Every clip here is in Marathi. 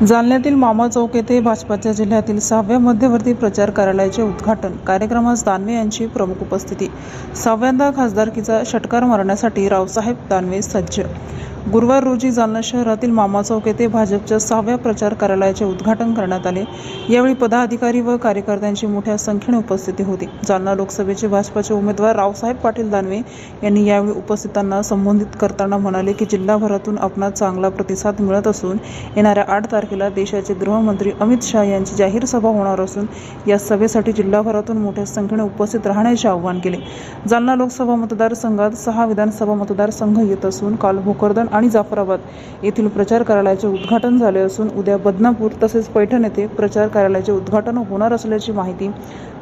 जालन्यातील मामा चौक येथे भाजपाच्या जिल्ह्यातील सहाव्या मध्यवर्ती प्रचार कार्यालयाचे उद्घाटन कार्यक्रमास दानवे यांची प्रमुख उपस्थिती. सहाव्यांदा खासदारकीचा षटकार मारण्यासाठी रावसाहेब दानवे सज्ज गुरुवार रोजी जालना शहरातील मामा चौक येथे भाजपच्या सहाव्या प्रचार कार्यालयाचे उद्घाटन करण्यात आले. यावेळी पदाधिकारी व कार्यकर्त्यांची मोठ्या संख्येने उपस्थिती होती. जालना लोकसभेचे भाजपाचे उमेदवार रावसाहेब पाटील दानवे यांनी यावेळी उपस्थितांना संबोधित करताना म्हणाले की जिल्हाभरातून आपणास चांगला प्रतिसाद मिळत असून येणाऱ्या आठ तारखेला देशाचे गृहमंत्री अमित शहा यांची जाहीर सभा होणार असून या सभेसाठी जिल्हाभरातून मोठ्या संख्येने उपस्थित राहण्याचे आवाहन केले. जालना लोकसभा मतदारसंघात सहा विधानसभा मतदारसंघ येत असून काल भोकरदन आणि जाफराबाद येथील प्रचार कार्यालयाचे उद्घाटन झाले असून उद्या बदनापूर तसेच पैठण येथे प्रचार कार्यालयाचे उद्घाटन होणार असल्याची माहिती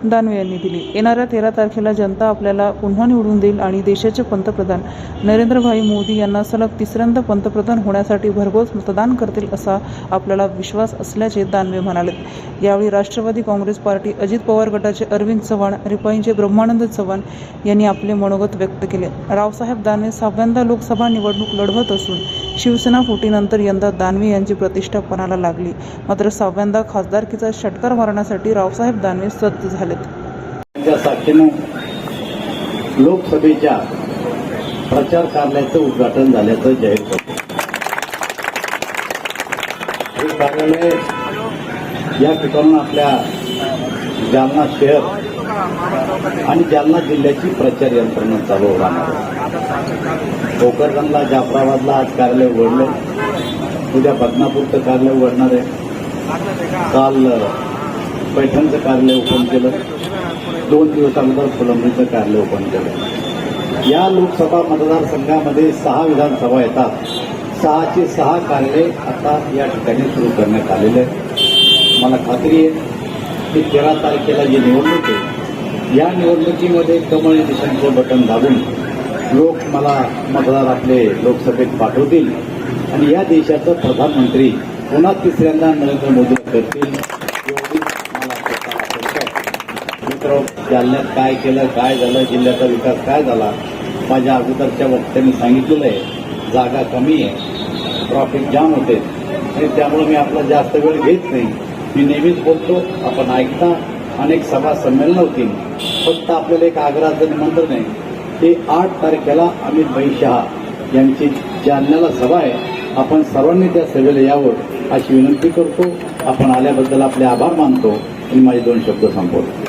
दानवे यांनी दिली. येणाऱ्या तेरा तारखेला जनता आपल्याला पुन्हा निवडून देईल आणि देशाचे पंतप्रधान नरेंद्रभाई मोदी यांना सलग तिसऱ्यांदा पंतप्रधान होण्यासाठी भरघोस मतदान करतील असा आपल्याला विश्वास असल्याचे दानवे म्हणाले. यावेळी राष्ट्रवादी काँग्रेस पार्टी अजित पवार गटाचे अरविंद चव्हाण रिपाईंचे ब्रह्मानंद चव्हाण यांनी आपले मनोगत व्यक्त केले. रावसाहेब दानवे सहाव्यांदा लोकसभा निवडणूक लढवत असून शिवसेना फुटीनंतर यंदा दानवे यांची प्रतिष्ठा पणाला लागली? मात्र सहाव्यांदा खासदारकीचा षटकार मारण्यासाठी रावसाहेब दानवे सज्ज झालेत. साक्षीनं लोकसभेच्या प्रचार कार्यालयाचं उद्घाटन झाल्याचं जाहीर करतो. हे कार्यालय या ठिकाणून आपल्या जालना शहर आणि जालना जिल्ह्याची प्रचार यंत्रणा चालू राहणार कोकरणला भोकरदनला जाफराबादला आज कार्यालय उघडलं उद्या बदनापूरचं कार्यालय उघडणार आहे. काल पैठणचं कार्यालय ओपन केलं. दोन दिवसानंतर फुलंबीचं कार्यालय ओपन केलं. या लोकसभा मतदारसंघामध्ये सहा विधानसभा येतात. सहाचे सहा कार्यालय आता या ठिकाणी सुरू करण्यात आलेले आहे मला खात्री आहे की तेरा तारखेला जी निवडणूक आहे या निवडणुकीमध्ये कमळ दिशांचं बटन दाबून लोक मला मतदार आपले लोकसभेत पाठवतील. आणि या देशाचं प्रधानमंत्री पुन्हा तिसऱ्यांदा नरेंद्र मोदी करतील मित्र जालन्यात काय केलं काय झालं जिल्ह्याचा विकास काय झाला माझ्या अगोदरच्या वक्त्यांनी सांगितलेलं आहे. जागा कमी आहे ट्रॉफिक जाम होते. आणि त्यामुळे मी आपला जास्त वेळ घेत नाही. मी नेहमीच बोलतो आपण ऐकता अनेक सभा संमेलनं होतील. फक्त आपल्याला एक आग्रहाचं निमंत्रण आहे की आठ तारखेला अमित भाई शहा यांची जालन्याला सभा आहे आपण सर्वांनी त्या सभेला यावं अशी विनंती करतो. आपण आल्याबद्दल आपले आभार मानतो आणि माझे दोन शब्द संपवतो.